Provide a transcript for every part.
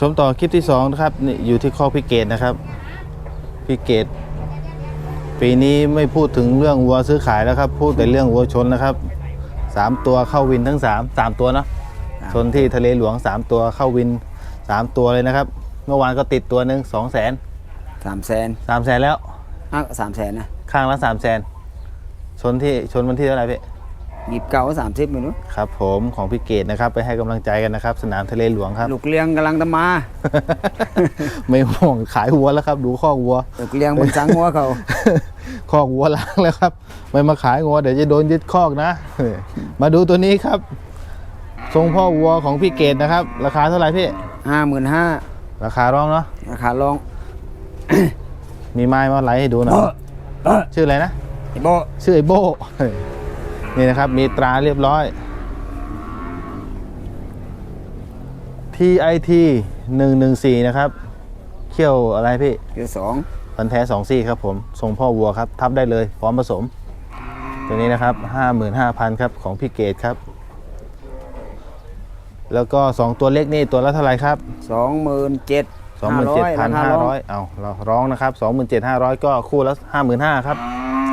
ชมต่อคลิปที่สองนะครับนี่อยู่ที่ข้อพิเกตนะครับพิเกต ปีนี้ไม่พูดถึงเรื่องวัวซื้อขายแล้วครับ พูดแต่เรื่องวัวชนนะครับสามตัวเข้าวินทั้งสามสามตัวเนาะชนที่ทะเลหลวงสามตัวเข้าวินสามตัวเลยนะครับ เมื่อวานก็ติดตัวหนึ่งสองแสนสามแสนสามแสนแล้วอะสามแสนนะข้างละสามแสนชนที่ชนวันที่เท่าไหร่พี่ หยิบเก่าสามสิบไม่รู้ครับผมของพี่เกตนะครับ ไปให้กำลังใจกันนะครับ สนามทะเลหลวงครับ ลูกเลี้ยงกำลังจะมาไม่ห่วงขายวัวแล้วครับ ดูข้อกวัว ลูกเลี้ยงบนสังหัวเขาคอกวัวล้างแล้วครับ ไม่มาขายงัวเดี๋ยวจะโดนยึดคอกนะ มาดูตัวนี้ครับ ทรงพ่อวัวของพี่เกตนะครับ ราคาเท่าไหร่พี่ ห้าหมื่นห้าราคาร้องเนาะราคาลอง มีไม้มาไลฟ์ให้ดูหน่อยชื่ออะไรนะไอ้โบชื่อไอโบ นี่นะครับมีตราเรียบร้อย TIT 114 นะครับ เขี้ยวอะไรพี่ คือสองพันธุ์แท้สองซี่ครับผมทรงพ่อวัวครับ ทับได้เลย พร้อมผสม ตัวนี้นะครับ 55,000 ครับของพี่เกตครับ แล้วก็ 2 ตัวเล็กนี่ตัวละเท่าไหร่ครับ สองหมื่นเจ็ด27,500 เอาเราร้องนะครับ 27,500 ก็คู่ละ55,000 ครับ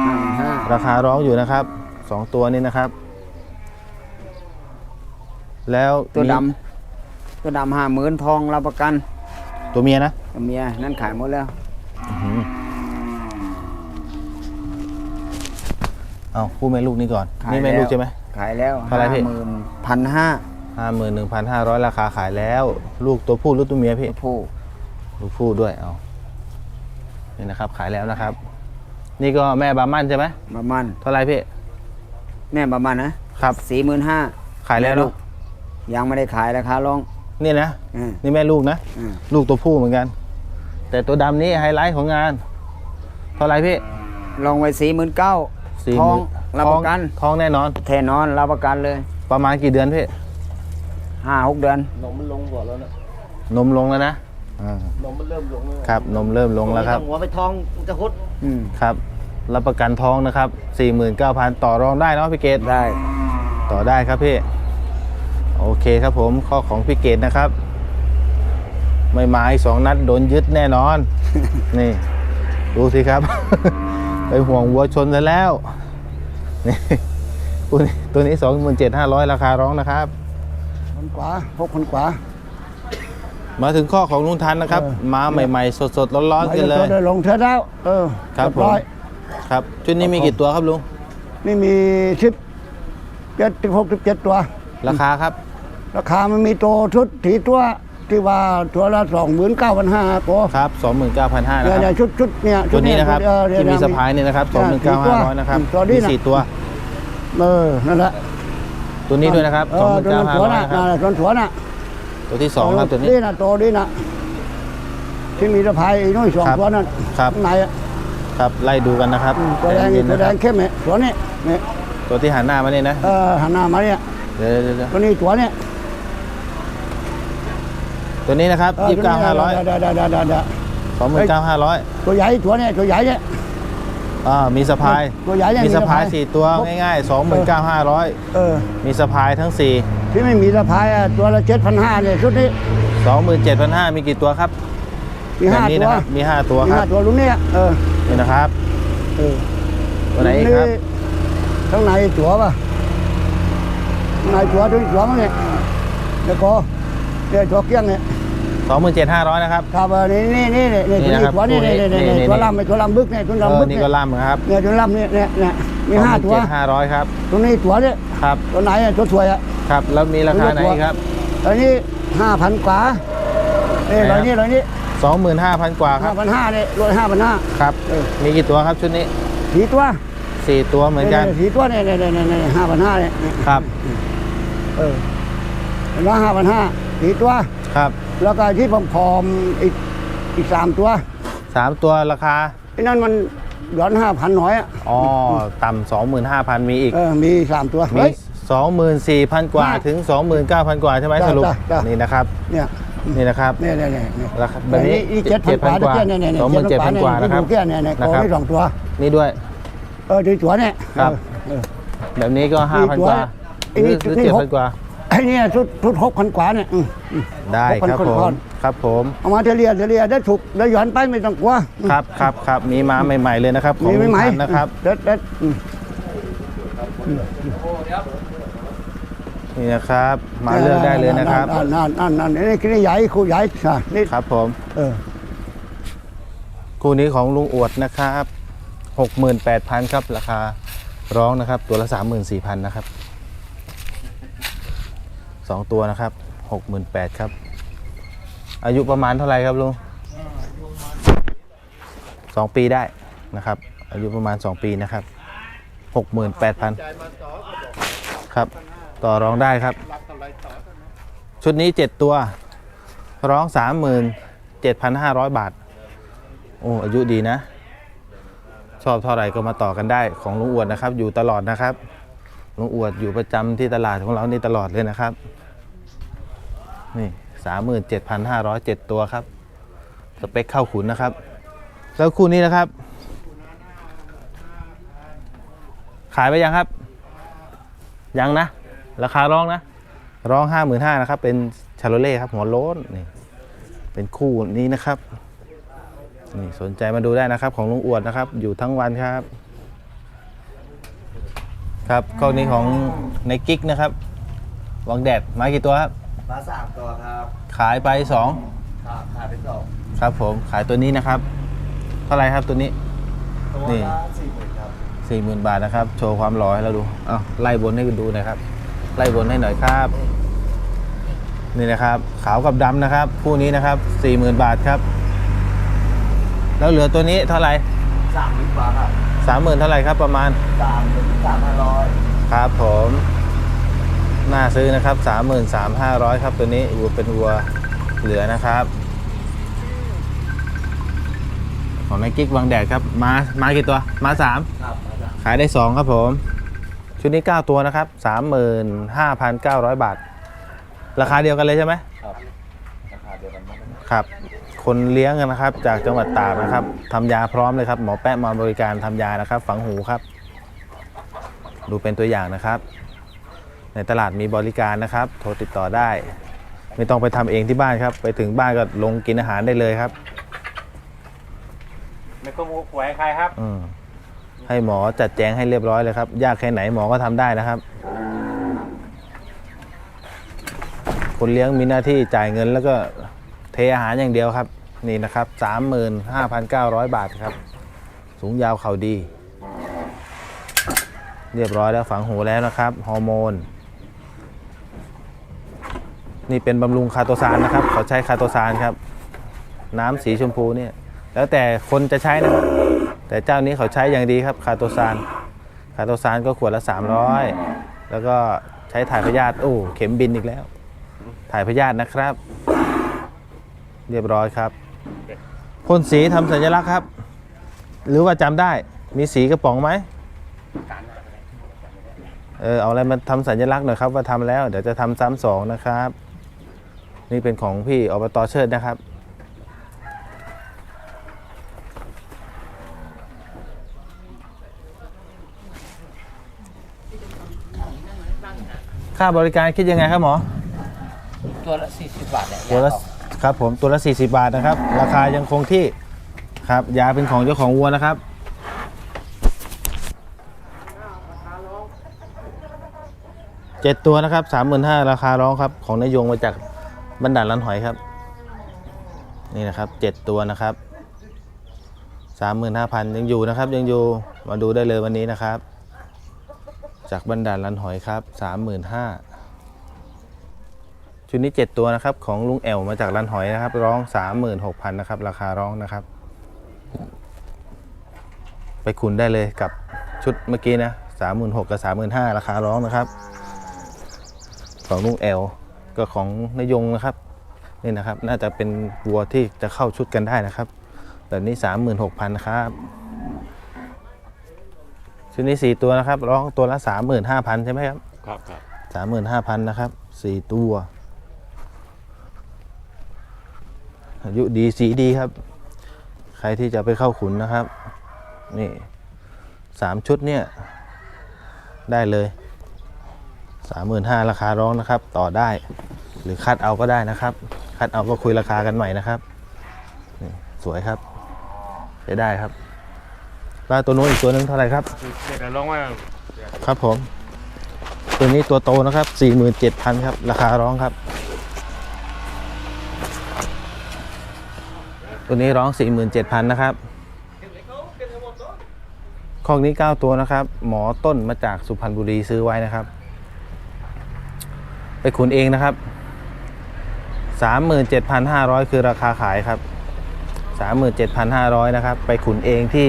ห้าหมื่นห้า ราคาร้องอยู่นะครับ 2ตัวนี้นะครับ แล้วตัวมีดำตัวดำห้าหมื่นทองรับประกันตัวเมียนะกับเมียนั่นขายหมดแล้ว เอาคู่แม่ลูกนี้ก่อน ขายนี่แม่ลูกแล้ว ใช่ไหม ขายแล้วเท่าไหร่พี่ หมื่นพันห้าห้าหมื่นหนึ่งพันห้าร้อยราคาขายแล้ว ลูกตัวผู้หรือตัวเมียพี่ ผู้ลูกผู้ด้วยเอานี่นะครับ ขายแล้วนะครับ นี่ก็แม่บามั่นใช่ไหมประมาณเท่าไหรพี่ แม่ประมาณนะครับสี่หมื่นห้าขายแล้วเนอะยังไม่ได้ขายราคาลองนี่นะอืม นี่แม่ลูกนะอืม ลูกตัวผู้เหมือนกัน แต่ตัวดำนี้ไฮไลท์ของงาน เท่าไหรพี่ลองไว้สี่หมื่นเก้าสี่ทองหมื่รับประกันท้องท้องแน่นอนแน่นอนรับประกันเลยประมาณกี่เดือนพี่ห้าหกเดือนนมมันลงก่อนแล้วนะนมลงแล้วนะอ่านมมันเริ่มลงแล้วครับนมเริ่มลงแล้วครับ หัวไปท้องมันจะหดอืมครับ รับประกันท้องนะครับ 49,000 ต่อรองได้เนาะพี่เกตได้ ต่อได้ครับพี่ โอเคครับผมข้อของพี่เกตนะครับ ไม่มาอีกสองนัดโดนยึดแน่นอน นี่ ดูสิครับ ไปห่วงวัวชนซะแล้ว นี่ตัวนี้ตัวนี้สองหมื่นเจ็ดห้าร้อยราคาร้องนะครับคนขวาหกคนขวามาถึงข้อของลุงทันนะครับเออมาใหม่ๆ สดๆ ร้อนๆกันเลยไปได้ลงเธอแล้ว เออครับเยอย ครับ ชุดนี้มีกี่ตัวครับลุง นี่มีสิบเจ็ดสิบหกสิบเจ็ดตัว ราคาครับ ราคามันมีตัวชุดถีตัวที่ว่าตัวละสองหมื่นเก้าพันห้าตัวครับ29,500นะเนี่ยคเนี่รัยบชุดชุดเนี่ยตัวนี้นะครับเออเยที่มีเนี่ยสะพายเนี่ยนะครับเนี่ย29,500นะครับตัวนี้มีนะสี่ตัว เออนั่นแหละตัวนี้ด้วยนะครับเออตัวนั้นถัว29,500น่ะนะครับนั่นแหละตัวนั้นถัวน่ะตัวที่สองครับตัวนี้นี่นะตัวนี้นะที่มีสะพายอีกน้อยสองครับตัวนั่นครับข้างในอะ ครับไล่ดูกันนะครับอืมตัวแดงใจนี่เย็นๆตัวแดนะงครับเข้มเนี่ยตัวนี้เนี่ยตัวที่หันหน้ามาเนี่ยนะเออหันหน้ามาเนี่ยเดี๋ยวเดี๋ยวเดี๋ยวตัวนี้ตัวเนี่ยตัวนี้นะครับเออยี่สิบเก้าห้าร้อยเดี๋ยวเดี๋ยวเดี๋ยวเดี๋ยวเดี๋ยวสองหมื่นเก้าห้าร้อยตัวใหญ่ตัวเนี่ยตัวใหญ่เนี่ย อ่ามีสะพายตัวใหญ่เนี่ยมีสะพายมีสะพายสี่ตัวง่ายๆสองหมื่นเก้าห้าร้อยเออมีสะพายทั้งสี่ที่ไม่มีสะพายอะตัวละเจ็ดพันห้าเนี่ยชุดนี้สองหมื่นเจ็ดพันห้ามีกี่ตัวครับ มีห้าแบบนี้ตันะวครับมีห้าตัวมีครัห้าบตัวลุงเนี่ยเออนี่นะครับเออตัวไหนอีกครับข้างในตัวป่ะข้างในตัวตัวนี้ตัวมั้งเนี่ยเดี๋ยวก็เดี๋ยวตัวเกี้ยงเนี่ยสองหมื่นเจ็ดห้าร้อยนะครับ ครับเออนี่นี่นี่นี่นี่นี่นะครับตัวนี้นี่นี่นี่นี่นี่ ตัวลำไอ้ตัวลำบึกเนี่ยตัวเอลำอบึกนี่เนี่ยก็ล่ำนะครับเนี่ยตัวลำเนี่ยเนี่ยเนี่ยมีห้าตัวเจ็ดห้าร้อยครับตัวนี้ตัวเนี่ยครับ ตัวไหนอะตัวสวยอะ ครับ แล้วมีราคาไหนอีกครับตัวนี้ห้าพันกว่าเอ้ยไหนร้อยครับนี้ร้อยนี้สองหมื่น ห้าพันกว่าคห้ารับพันห้าเนี่ยรวยห้าพันห้า ครับ เออ มีกี่ตัวครับชุดนี้สีตัวสี่ตัวเหมือนกันสีตัวเนี่ยเนี่ยเนี่ยเนี่ยห้าพันห้าเนี่ยครับ เออเห็นไหมห้าพันห้าสีตัว ครับ แล้วก็ที่ผอมๆอีกอีกสามตัวสามตัวราคา ไอ้นั่นมันย้อนห้าพันน้อยอะอ๋อ ต่ำสองหมื่นห้าพันมีอีก เออมีสามตัว มี เฮ้ยสองหมื่นสี่พันกว่าห้าถึงสองหมื่นเก้าพันกว่าใช่ไหมจ้ะสรุปจ้ะจ้ะนี่นะครับ เนี่ย นี่นะครับเนี่ยเนี่ยเนี่ยเนี่ยราคาแบบนี้อีกเจ็ดพันกว่า7,000กว่าเนี่ยเนี่ยเนี่ยสองหมื่นเจ็ดพันกว่านะครับที่ดูแก่เนี่ยเนี่ยนะโตครับได้สองตัว นี่ด้วย เออที่ตัวเนี่ยครับเออแบบนี้ก็ห้าพันตัวกว่าไอ้นี่หรือนี่เจ็ดหพักนกว่าไอ้อ้เนี่ยชุดชุดหกพันกว่าเนี่ยอืมอืมได้หกพันครับคนผก่อมนครับผมเอามาเทเลียเทเลียได้ถูกได้หย่อนไปไม่ต้องกลัวอืมครับครับครับมีมาใหม่ๆเลยนะครับของมีลุไม่งไหมพันธุ์นะครับเด็ดเด็ดอืม นี่นะครับ มาเลือกได้เลยนะครับ นั่นนั่นนั่นนี่คือใหญ่คู่ใหญ่อะนี่ครับผมเออคู่นี้ของลุงอวดนะครับ68,000ครับราคาร้องนะครับ ตัวละ34,000นสี่พันนะครับสองตัวนะครับ68,000ครับ อายุประมาณเท่าไหร่ครับลุงสองปีได้นะครับ อายุประมาณ2ปีนะครับ68,000ครับ ต่อรองได้ครับ ชุดนี้ 7 ตัว ร้อง 37,500 บาท โอ้อายุดีนะ ชอบเท่าไหร่ก็มาต่อกันได้ของลุงอวดนะครับ อยู่ตลอดนะครับลุงอวดอยู่ประจำที่ตลาดของเรานี่ตลอดเลยนะครับ นี่สามหมื่นเจ็ดพันห้าร้อยเจ็ดตัวครับ สเปคเข้าขุนนะครับ แล้วคู่นี้นะครับ ขายไปยังครับ ยังนะ ราคาร้องนะร้องห้าหมื่นห้านะครับ เป็นชาโลเล่ครับหัวโล้นนี่เป็นคู่นี้นะครับนี่สนใจมาดูได้นะครับ ของลุงอวดนะครับ อยู่ทั้งวันครับ ครับกล้องนี้ของในกิ๊กนะครับวังแดดมากี่ตัวครับมาสามตัวครับขายไปสองขาขาดไปสองครับผมขายตัวนี้นะครับเท่าไหรครับตัวนี้ตัวนี่ละสี่หมื่นครับสี่หมื่นบาทนะครับ โชว์ความหล่อให้เราดูเอาไล่บนให้ดูหน่อยครับ ไล่บนให้หน่อยครับ นี่นะครับขาวกับดำนะครับ คู่นี้นะครับสี่หมื่นบาทครับ แล้วเหลือตัวนี้เท่าไหร่สามหมื่นกว่าครับสามหมื่นเท่าไหร่ครับประมาณสามหมื่นสามพันร้อยครับผมน่าซื้อนะครับ33,500ครับตัวนี้วัวเป็นวัวเหลือนะครับ ของนายกิ๊กวังแดดครับมามากี่ตัวมาครับมาสาม3ขายได้2ครับผม ชุดนี้ 9 ตัวนะครับ 35,900 บาท ราคาเดียวกันเลยใช่ไหมครับราคาเดียวกันหมดเลยครับ คนเลี้ยงนะครับ จากจังหวัดตากนะครับทำยาพร้อมเลยครับ หมอแป๊ะมาบริการทำยานะครับ ฝังหูครับ ดูเป็นตัวอย่างนะครับ ในตลาดมีบริการนะครับ โทรติดต่อได้ ไม่ต้องไปทำเองที่บ้านครับ ไปถึงบ้านก็ลงกินอาหารได้เลยครับไม่ก็มุกหวยใครครับ อืม ให้หมอจัดแจงให้เรียบร้อยเลยครับ ยากแค่ไหนหมอก็ทำได้นะครับคนเลี้ยงมีหน้าที่จ่ายเงินแล้วก็เทอาหารอย่างเดียวครับ นี่นะครับ 35,900 บาทครับ สูงยาวเข่าดี เรียบร้อยแล้วฝังหูแล้วนะครับฮอร์โมน นี่เป็นบำรุงคาโตซานนะครับ เขาใช้คาโตซานครับ น้ำสีชมพูเนี่ย แล้วแต่คนจะใช้นะครับ แต่เจ้านี้เขาใช้อย่างดีครับคาโตซานคาโตซานก็ขวดละ 300 แล้วก็ใช้ถ่ายพยาธิโอ้เข็มบินอีกแล้ว ถ่ายพยาธินะครับ เรียบร้อยครับพ่นสีทำสัญลักษณ์ครับ หรือว่าจำได้มีสีกระป๋องไหมเออเอาอะไรมาทำสัญลักษณ์หน่อยครับว่าทำแล้ว เดี๋ยวจะทำซ้ำสองนะครับ นี่เป็นของพี่อบตเชิดนะครับ ค่าบริการคิดยังไงครับหมอ ตัวละสี่สิบบาทเนี่ยตัวละครับผมตัวละ40 บาทนะครับ ราคายังคงที่ครับยาเป็นของเจ้าของวัวนะครับ เจ็ดตัวนะครับสามหมื่นห้าราคาร้องครับ ของนายยงมาจากบรรดาลลันหอยครับ นี่นะครับเจ็ดตัวนะครับสามหมื่นห้าพันยังอยู่นะครับ ยังอยู่มาดูได้เลยวันนี้นะครับ จากบรรดาลันหอยครับสามหมื่นห้าชุดนี้ 7 ตัวนะครับของลุงแอลมาจากรันหอยนะครับ ร้อง 36,000นะครับราคาร้องนะครับ ไปคุณได้เลยกับชุดเมื่อกี้นะ36,000กับ35,000ราคาร้องนะครับ ของลุงแอลก็ของนายยงนะครับนี่นะครับ น่าจะเป็นวัวที่จะเข้าชุดกันได้นะครับ แบบนี้ 36,000นะครับ ชุดนี้4ตัวนะครับร้องตัวละ35,000ใช่ไหมครับครับครับ35,000นะครับ4ตัวอายุดีสีดีครับ ใครที่จะไปเข้าขุนนะครับ นี่สามชุดเนี่ย ได้เลยสามหมื่นห้าราคาร้องนะครับ ต่อได้ หรือคัดเอาก็ได้นะครับ คัดเอาก็คุยราคากันใหม่นะครับนี่สวยครับจะได้ครับ แล้วตัวนู้นอีกตัวหนึงเท่าไหร่ครับเดี๋ยวลองว่าครับผมตัวนี้ตัวโตนะครับ47,000ครับ ราคาร้องครับ ตัวนี้ร้อง 47,000นะครับคอกนี้ 9 ตัวนะครับ หมอต้นมาจากสุพรรณบุรีซื้อไว้นะครับ ไปขุนเองนะครับ 37,500 คือราคาขายครับ 37,500 นะครับ ไปขุนเองที่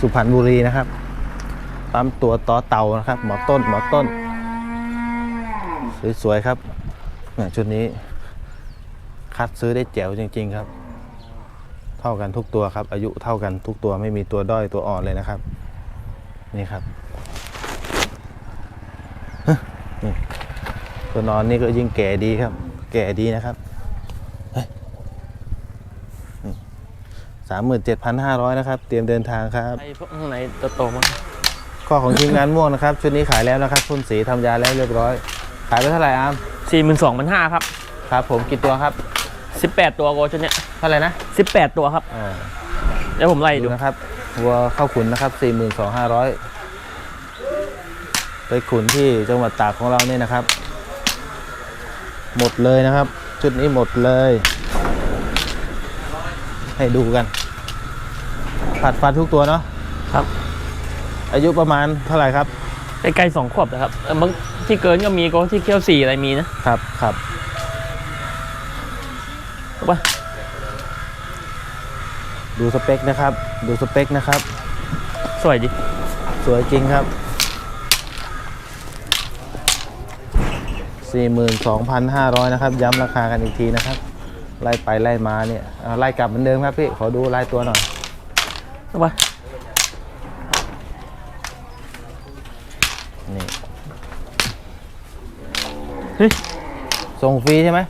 สุพรรณบุรีนะครับปั๊มตัวต่อเต่านะครับ หมอต้นหมอต้น สวยๆครับเนี่ยชุดนี้ คัดซื้อได้แจ๋วจริง ๆ ครับ เท่ากันทุกตัวครับ อายุเท่ากันทุกตัวไม่มีตัวด้อยตัวอ่อนเลยนะครับ นี่ครับนี่ตัวนอนนี่ก็ยิ่งแก่ดีครับ แก่ดีนะครับ สามหมื่นเจ็ดพันห้าร้อยนะครับ เตรียมเดินทางครับไอ้พวกข้างในตัวโตมั้งข้อของทีมงานม่วงนะครับ ชุดนี้ขายแล้วนะครับพ่นสีทำยาแล้วเรียบร้อย ขายไปเท่าไหร่อามสี่หมื่นสองพันห้าครับครับ ผมกี่ตัวครับสิบแปดตัวโกชุดเนี้ยเท่าไหร่นะสิบแปดตัวครับ อ่า เดี๋ยวผมไล่ดูดูนะครับวัวเข้าขุนนะครับสี่หมื่นสองห้าร้อยไปขุนที่จังหวัดตากของเราเนี่ยนะครับ หมดเลยนะครับ ชุดนี้หมดเลย ให้ดูกัน ผัดฟันทุกตัวเนาะครับ อายุประมาณเท่าไหร่ครับใกล้ๆสองขวบนะครับเออบางที่เกินก็มีก็ที่เคี้ยวสี่อะไรมีนะครับครับถูกปะดูสเปคนะครับ ดูสเปคนะครับ สวยดิสวยจริงครับ 42,500 นะครับ ย้ำราคากันอีกทีนะครับ ไล่ไปไล่มาเนี่ยเอาไล่กลับเหมือนเดิมครับพี่ ขอดูลายตัวหน่อยถูกปะนี่เฮ้ยส่งฟรีใช่ไหม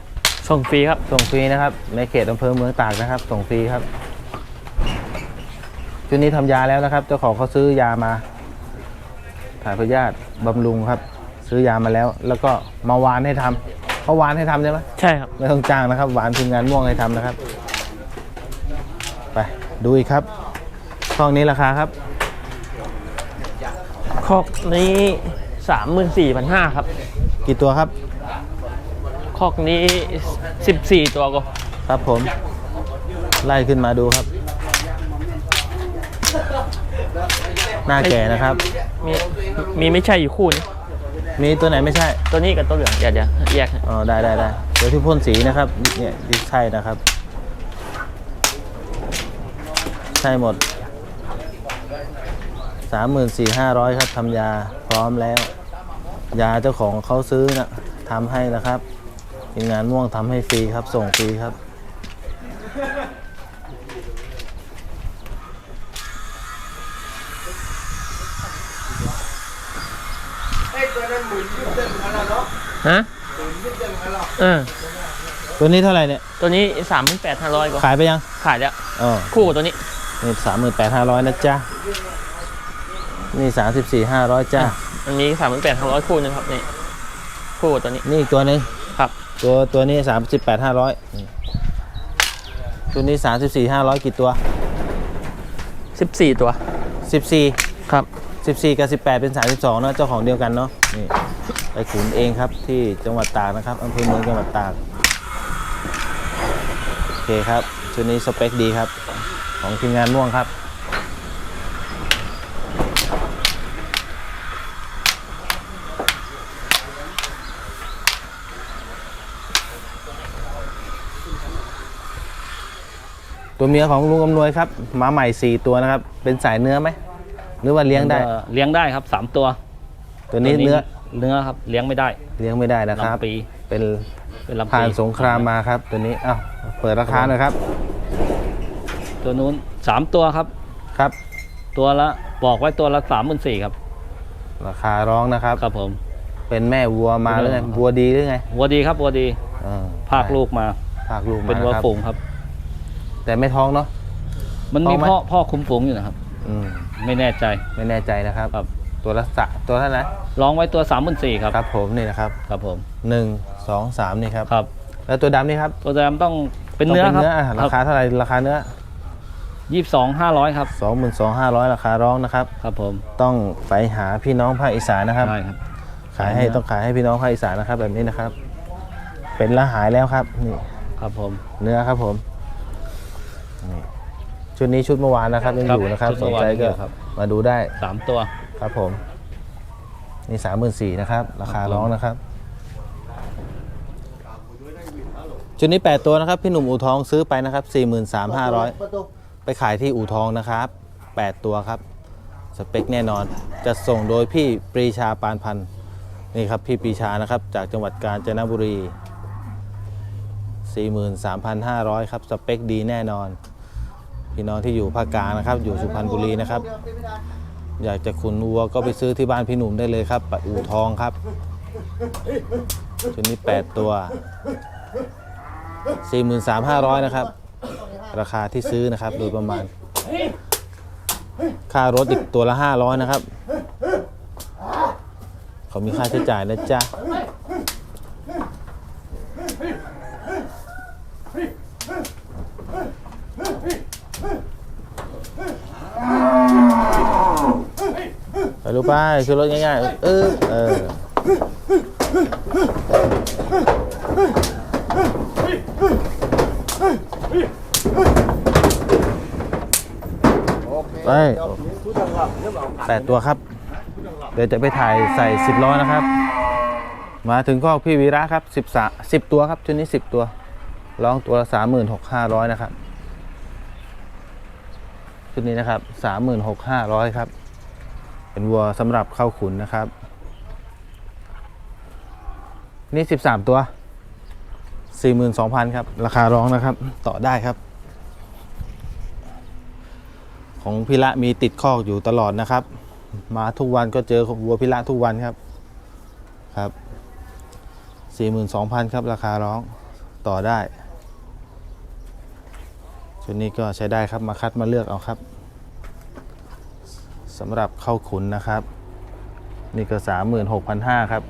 ส่งฟรีครับ ส่งฟรีนะครับ ในเขตอำเภอเมืองตากนะครับ ส่งฟรีครับชุดนี้ทำยาแล้วนะครับ เจ้าของเขาซื้อยามา ถ่ายพยาธิบำรุงครับ ซื้อยามาแล้ว แล้วก็มาวานให้ทำ เขาวานให้ทำใช่ไหมใช่ครับไม่ต้องจ้างนะครับ หวานทีมงานม่วงให้ทำนะครับ ไปดูอีกครับช่องนี้ราคาครับคอกนี้สามหมื่นสี่พันห้าครับ กี่ตัวครับคอกนี้สิบสี่ตัวโกครับผม ไล่ขึ้นมาดูครับ หน้าแก่นะครับ มีมีไม่ใช่อยู่คู่นี้ มีตัวไหนไม่ใช่ ตัวนี้กับตัวเหลืองเดี๋ยวเดี๋ยวแยกให้อ๋อได้ได้ได้เดี๋ยวที่พ่นสีนะครับเนี่ยที่ใช่นะครับ ใช่หมดสามหมื่นสี่ห้าร้อยครับทำยาพร้อมแล้ว ยาเจ้าของเขาซื้อนะทำให้นะครับทีมงานม่วงทำให้ฟรีครับ ส่งฟรีครับ ฮะเออตัวนี้เท่าไหร่เนี่ย ตัวนี้สามหมื่นแปดห้าร้อยก็ขายไปยังขายแล้วอ๋อคู่กับตัวนี้นี่สามหมื่นแปดห้าร้อยนะจ๊ะ นี่สามสิบสี่ห้าร้อยจ้าอันนี้สามหมื่นแปดห้าร้อยคู่หนึงครับนี่คู่กับตัวนี้ นี่อีกตัวหนึงครับ ตัวตัวนี้สามสิบแปดห้าร้อยตัวนี้สามสิบสี่ห้าร้อยกี่ตัวสิบสี่ตัวสิบสี่ครับสิบสี่กับสิบแปดเป็นสามสิบสองเนาะเจ้าของเดียวกันเนาะนี่ ไปขุนเองครับที่จังหวัดตากนะครับอำเภอเมืองจังหวัดตาก โอเคครับ ชุดนี้สเปคดีครับ ของทีมงานม่วงครับ ตัวเมียของลุงอำนวยครับหมาใหม่ 4 ตัวนะครับ เป็นสายเนื้อไหม หรือว่าเลี้ยงได้เอ่อเลี้ยงได้ครับสามตัว ตัวนี้เนื้อ เนื้อครับเลี้ยงไม่ได้เลี้ยงไม่ได้นะครับลำปีเป็นเป็นลำปีผ่านสงครามมาครับ ตัวนี้อ้าวเปิดราคาหน่อยครับ ตัวนู้นสามตัวครับครับ ตัวละบอกไว้ตัวละสามหมื่นสี่ครับ ราคาร้องนะครับ ครับผม เป็นแม่วัวมาหรือไงครับวัวดีหรือไงวัวดีครับวัวดีเออภาคลูกมาภาคลูกมาเป็นวัวครับฝูงครับ แต่ไม่ท้องเนาะมันท้มีองไหมพ่อพ่อคุมฝูงอยู่นะครับ อืมไม่แน่ใจไม่แน่ใจนะครับ ครับ ตัวละสะตัวเท่าไหร่ลองไว้ตัวสามหมื่นสี่ครับครับผมนี่นะครับครับผมหนึ่งสองสามนี่ครับครับ แล้วตัวดำนี่ครับตัวแรมต้องเป็นต้องเนื้อครับอะราคาเท่าไหร่ราคาเนื้อยี่สิบสองห้าร้อยครับสองหมื่นสองห้าร้อยราคาร้องนะครับครับผมต้องไปหาพี่น้องภาคอีสานนะครับใช่ครับขายให้ต้องขายให้พี่น้องภาคอีสานนะครับ แบบนี้นะครับ เป็นละหายแล้วครับนี่ครับผม เนื้อครับผมนี่ชุดนี้ชุดเมื่อวานนะครับยังอยู่นะครับชุดสนเมื่อวานใจยังอยู่ก็ครับมาดูได้สามตัว ครับผม นี่สามหมื่นสี่นะครับ ราคาร้องนะครับ ชุดนี้ 8 ตัวนะครับ พี่หนุ่มอู่ทองซื้อไปนะครับ 43,500 ไปขายที่อู่ทองนะครับ 8 ตัวครับ สเปคแน่นอนจะส่งโดยพี่ปรีชาปานพันธ์นี่ครับพี่ปรีชานะครับ จากจังหวัดกาญจนบุรี 43,500 ครับ สเปคดีแน่นอน พี่น้องที่อยู่ภาคกลางนะครับ อยู่สุพรรณบุรีนะครับ อยากจะขุนวัวก็ไปซื้อที่บ้านพี่หนุ่มได้เลยครับปะอู่ทองครับชุดนี้ 8 ตัว 43,500 นะครับ ราคาที่ซื้อนะครับ โดยประมาณ ค่ารถอีกตัวละ 500 นะครับ เขามีค่าใช้จ่ายนะจ๊ะ ไปรู้ไปคือรถง่ายๆเออเออไปแปดตัวครับ เดี๋ยวจะไปถ่ายใส่สิบล้อนะครับ มาถึงก็พี่วีระครับสิบสาสิบตัวครับชุดนี้สิบตัวร้องตัวละสามหมื่นหกห้าร้อยนะครับชุดนี้นะครับสามหมื่นหกห้าร้อยครับ เป็นวัวสำหรับเข้าขุนนะครับ นี่สิบสามตัวสี่หมื่นสองพันครับ ราคาร้องนะครับ ต่อได้ครับ ของพิระมีติดคอกอยู่ตลอดนะครับ มาทุกวันก็เจอวัวพิระทุกวันครับครับสี่หมื่นสองพันครับ ราคาร้องต่อได้ชุดนี้ก็ใช้ได้ครับมาคัดมาเลือกเอาครับ สำหรับเข้าขุนนะครับ นี่ก็สามหมื่นหกพันห้าครับ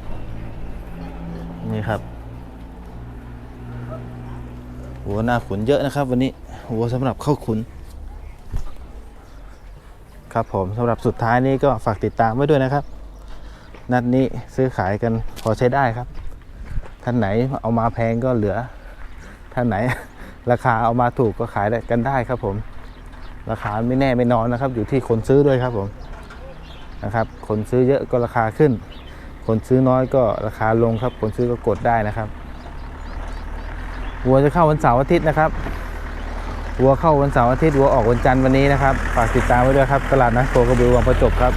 นี่ครับ หัวหน้าขุนเยอะนะครับ วันนี้หัวสำหรับเข้าขุน ครับผมสำหรับสุดท้ายนี้ก็ฝากติดตามไว้ด้วยนะครับ นัดนี้ซื้อขายกันพอใช้ได้ครับ ท่านไหนเอามาแพงก็เหลือ ท่านไหน ราคาเอามาถูกก็ขายได้กันได้ครับผม ราคาไม่แน่ไม่นอนนะครับ อยู่ที่คนซื้อด้วยครับผมนะครับ คนซื้อเยอะก็ราคาขึ้น คนซื้อน้อยก็ราคาลงครับ คนซื้อก็กดได้นะครับวัวจะเข้าวันเสาร์อาทิตย์นะครับวัวเข้าวันเสาร์อาทิตย์วัวออกวันจันทร์วันนี้นะครับฝากติดตามไว้ด้วยครับตลาดนัดโคกระบือวังประจบครับ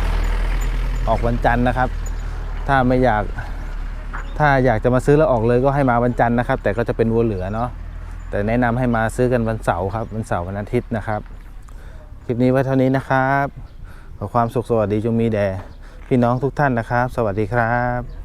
ออกวันจันทร์นะครับ ถ้าไม่อยากถ้าอยากจะมาซื้อแล้วออกเลยก็ให้มาวันจันทร์นะครับ แต่ก็จะเป็นวัวเหลือเนาะแต่แนะนำให้มาซื้อกันวันเสาร์ครับวันเสาร์วันอาทิตย์นะครับ ลิปนี้ไว้เท่านี้นะครับ ขอความสุขสวัสดีจงมีแด่พี่น้องทุกท่านนะครับ สวัสดีครับ